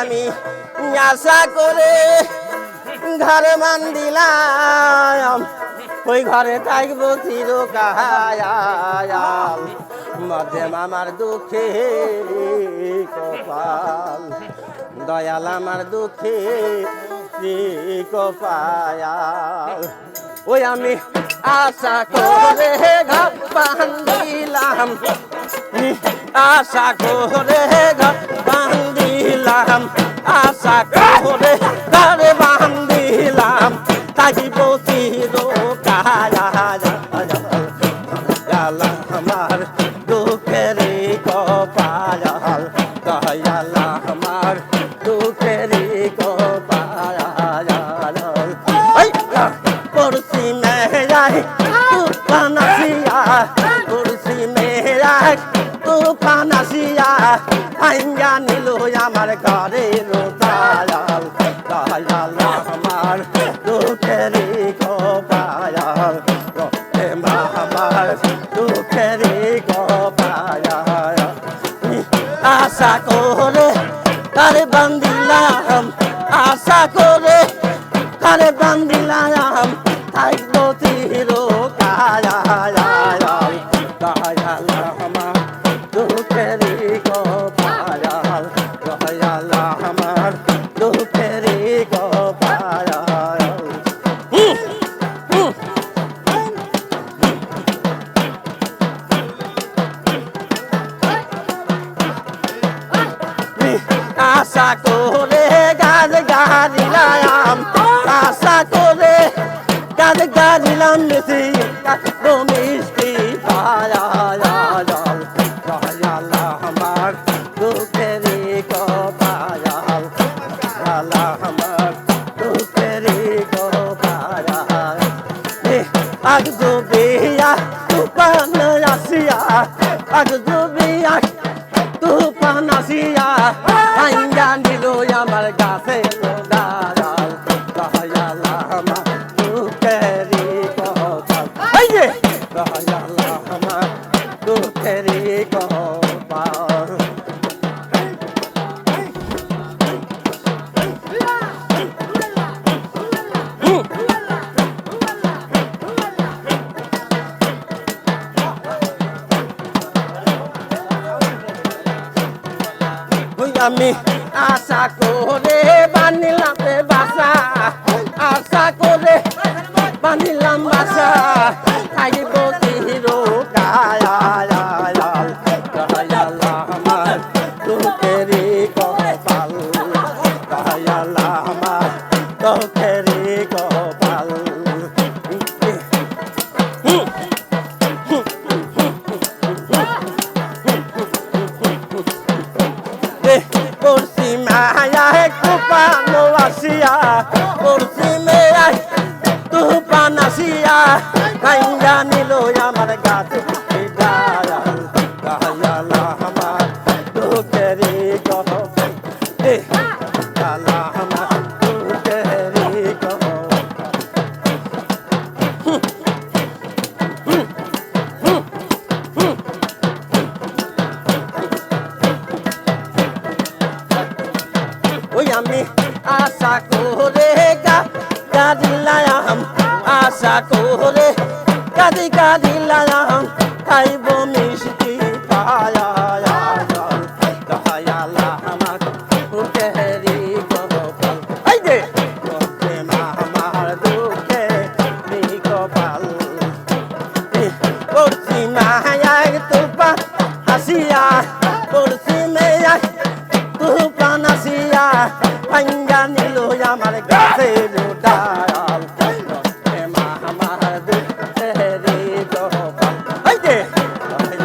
আমি আশা করে ঘরে মান দিলাম ওই ঘরে থাকব চিরকাল। মধ্যে আমার দুঃখে কপাল। দয়াল আমার দুঃখে কপাল। ওই আমি আশা করে ঘর বান্ধিলাম। আশা করে ঘর বান্ধিলাম, আশা করে ঘর বান্ধিলাম তাই বসি কায়া আমার দুঃখের কপাল দয়াল আমার দুঃখের কপাল। পড়শি মেরাই তুফান আসিয়া আসিয়া আইয়া নিল আমার ঘরে দয়াল দয়াল আমার দুঃখের কপাল আমার দুঃখের কপাল আশা করে তার বান্দিলাম, আশা করে তার বান্দিলাম, থাকব চির কায়াল করে গাছ গাড়িলাম আশা করে গাছ গাড়িলাম মিশি কাকড়ো মিষ্টি দয়াল আমার দুঃখের কপাল দয়াল আমার দুঃখের কপাল আগ দুবিয়া আগ দুবিয়া আইয়া নিল আমার গাছে দাঁড়াল আশা করে বানিলাম বাসা। আশা করে বানিলাম বাসা। থাকিব হিরো কায়াল তোকেরি কপাল। দয়াল আমার তোকেরি কাইয়া নিল আমার গাছ দয়াল আমার দুঃখেরি এ দয়াল আমার দুঃখেরি কপাল ওই আমি আশা করে গা গাদিলাম আশা করে গাদি লাগাম খাইব মিষ্টি দয়াল আমার দুঃখে কপাল